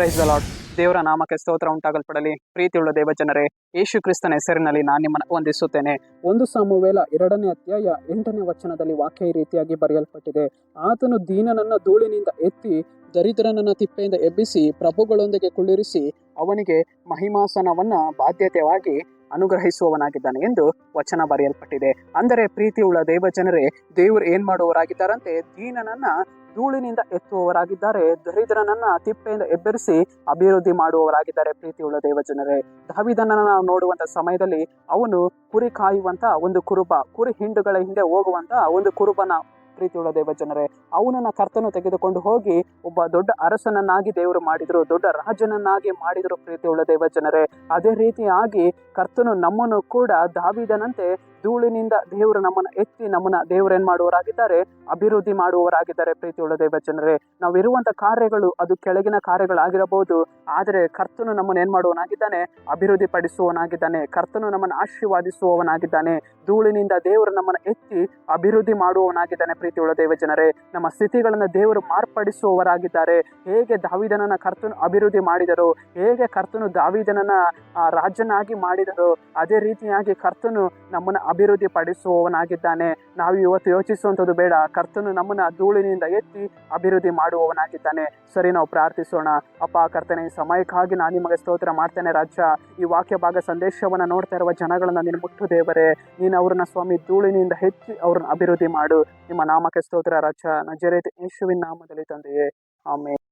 Praise the Lad ದೇವರ ನಾಮಕ್ಕೆ ಸ್ತೋತ್ರ ಉಂಟಾಗಲ್ಪಡಲಿ. ಪ್ರೀತಿಯುಳ್ಳ ದೇವಜನರೇ, ಯೇಸು ಕ್ರಿಸ್ತನ ಹೆಸರಿನಲ್ಲಿ ನಾನು ನಿಮ್ಮನ್ನು ವಂದಿಸುತ್ತೇನೆ. ಒಂದು ಸಾಮುವೇಲ ಎರಡನೇ ಅಧ್ಯಾಯ ಎಂಟನೇ ವಚನದಲ್ಲಿ ವಾಕ್ಯ ಈ ರೀತಿಯಾಗಿ ಬರೆಯಲ್ಪಟ್ಟಿದೆ. ಆತನು ದೀನನನ್ನ ಧೂಳಿನಿಂದ ಎತ್ತಿ ದರಿದ್ರನನ್ನ ತಿಪ್ಪೆಯಿಂದ ಎಬ್ಬಿಸಿ ಪ್ರಭುಗಳೊಂದಿಗೆ ಕುಳ್ಳಿರಿಸಿ ಅವನಿಗೆ ಮಹಿಮಾಸನವನ್ನ ಬಾಧ್ಯತೆಯಾಗಿ ಅನುಗ್ರಹಿಸುವವನಾಗಿದ್ದಾನೆ ಎಂದು ವಚನ ಬರೆಯಲ್ಪಟ್ಟಿದೆ. ಅಂದರೆ ಪ್ರೀತಿಯುಳ್ಳ ದೇವಜನರೇ, ದೇವರು ಏನ್ ಮಾಡುವವರಾಗಿದ್ದಾರಂತೆ? ದೀನನನ್ನ ಧೂಳಿನಿಂದ ಎತ್ತುವವರಾಗಿದ್ದಾರೆ. ದರಿದ್ರನನ್ನ ತಿಪ್ಪೆಯಿಂದ ಎಬ್ಬರಿಸಿ ಅಭಿವೃದ್ಧಿ ಮಾಡುವವರಾಗಿದ್ದಾರೆ ಪ್ರೀತಿಯುಳ್ಳ ದೇವಜನರೇ. ದಾವಿದನನ್ನ ನಾವು ನೋಡುವಂತ ಸಮಯದಲ್ಲಿ ಅವನು ಕುರಿ ಕಾಯುವಂತ ಒಂದು ಕುರುಬ, ಕುರಿ ಹಿಂಡುಗಳ ಹಿಂದೆ ಹೋಗುವಂತ ಒಂದು ಕುರುಬನ ಪ್ರೀತಿಯುಳ್ಳ ದೇವಜನರೇ ಅವನನ್ನ ಕರ್ತನು ತೆಗೆದುಕೊಂಡು ಹೋಗಿ ಒಬ್ಬ ದೊಡ್ಡ ಅರಸನನ್ನಾಗಿ ದೇವರು ಮಾಡಿದ್ರು, ದೊಡ್ಡ ರಾಜನನ್ನಾಗಿ ಮಾಡಿದರು ಪ್ರೀತಿಯುಳ್ಳ ದೇವಜನರೇ ಅದೇ ರೀತಿಯಾಗಿ ಕರ್ತನು ನಮ್ಮನ್ನು ಕೂಡ ದಾವಿದನಂತೆ ಧೂಳಿನಿಂದ ದೇವರು ನಮ್ಮನ್ನ ಎತ್ತಿ ನಮ್ಮನ್ನ ದೇವರು ಏನ್ ಮಾಡುವವರಾಗಿದ್ದಾರೆ? ಅಭಿವೃದ್ಧಿ ಮಾಡುವವರಾಗಿದ್ದಾರೆ ಪ್ರೀತಿಯುಳ್ಳ ದೇವಜನರೇ ನಾವಿರುವಂತ ಕಾರ್ಯಗಳು ಅದು ಕೆಳಗಿನ ಕಾರ್ಯಗಳಾಗಿರಬಹುದು. ಆದರೆ ಕರ್ತನು ನಮ್ಮನ್ನ ಏನ್ ಮಾಡುವವನಾಗಿದ್ದಾನೆ? ಅಭಿವೃದ್ಧಿ ಪಡಿಸುವವನಾಗಿದ್ದಾನೆ. ಕರ್ತನು ನಮ್ಮನ್ನು ಆಶೀರ್ವಾದಿಸುವವನಾಗಿದ್ದಾನೆ. ಧೂಳಿನಿಂದ ದೇವರು ನಮ್ಮನ್ನ ಎತ್ತಿ ಅಭಿವೃದ್ಧಿ ಮಾಡುವವನಾಗಿದ್ದಾನೆ ಪ್ರೀತಿಯುಳ್ಳ ದೇವಜನರೇ ನಮ್ಮ ಸ್ಥಿತಿಗಳನ್ನ ದೇವರು ಮಾರ್ಪಡಿಸುವವರಾಗಿದ್ದಾರೆ. ಹೇಗೆ ದಾವಿದನನ್ನ ಕರ್ತನು ಅಭಿವೃದ್ಧಿ ಮಾಡಿದರು, ಹೇಗೆ ಕರ್ತನು ದಾವಿದನನ್ನ ರಾಜನಾಗಿ ಮಾಡಿದರು, ಅದೇ ರೀತಿಯಾಗಿ ಕರ್ತನು ನಮ್ಮನ್ನ ಅಭಿವೃದ್ಧಿ ಪಡಿಸುವವನಾಗಿದ್ದಾನೆ ನಾವು ಇವತ್ತು ಯೋಚಿಸುವಂಥದ್ದು ಬೇಡ. ಕರ್ತನು ನಮ್ಮನ್ನ ಧೂಳಿನಿಂದ ಎತ್ತಿ ಅಭಿವೃದ್ಧಿ ಮಾಡುವವನಾಗಿದ್ದಾನೆ. ಸರಿ, ನಾವು ಪ್ರಾರ್ಥಿಸೋಣ. ಅಪ್ಪ, ಕರ್ತನೆ, ಈ ಸಮಯಕ್ಕಾಗಿ ನಾನು ನಿಮಗೆ ಸ್ತೋತ್ರ ಮಾಡ್ತೇನೆ ರಾಜ್ಯ ಈ ವಾಕ್ಯ ಭಾಗ ಸಂದೇಶವನ್ನು ನೋಡ್ತಾ ಇರುವ ಜನಗಳನ್ನ ನೀನು ಮುಟ್ಟು ದೇವರೇ. ನೀನು ಅವ್ರನ್ನ ಸ್ವಾಮಿ ಧೂಳಿನಿಂದ ಹೆಚ್ಚಿ ಅವ್ರನ್ನ ಅಭಿವೃದ್ಧಿ ಮಾಡು. ನಿಮ್ಮ ನಾಮಕ್ಕೆ ಸ್ತೋತ್ರ ರಾಜ. ನಜರೇತ್ ಯೇಸುವಿನ ನಾಮದಲ್ಲಿ ತಂದೆಯೇ. ಆಮೇಲೆ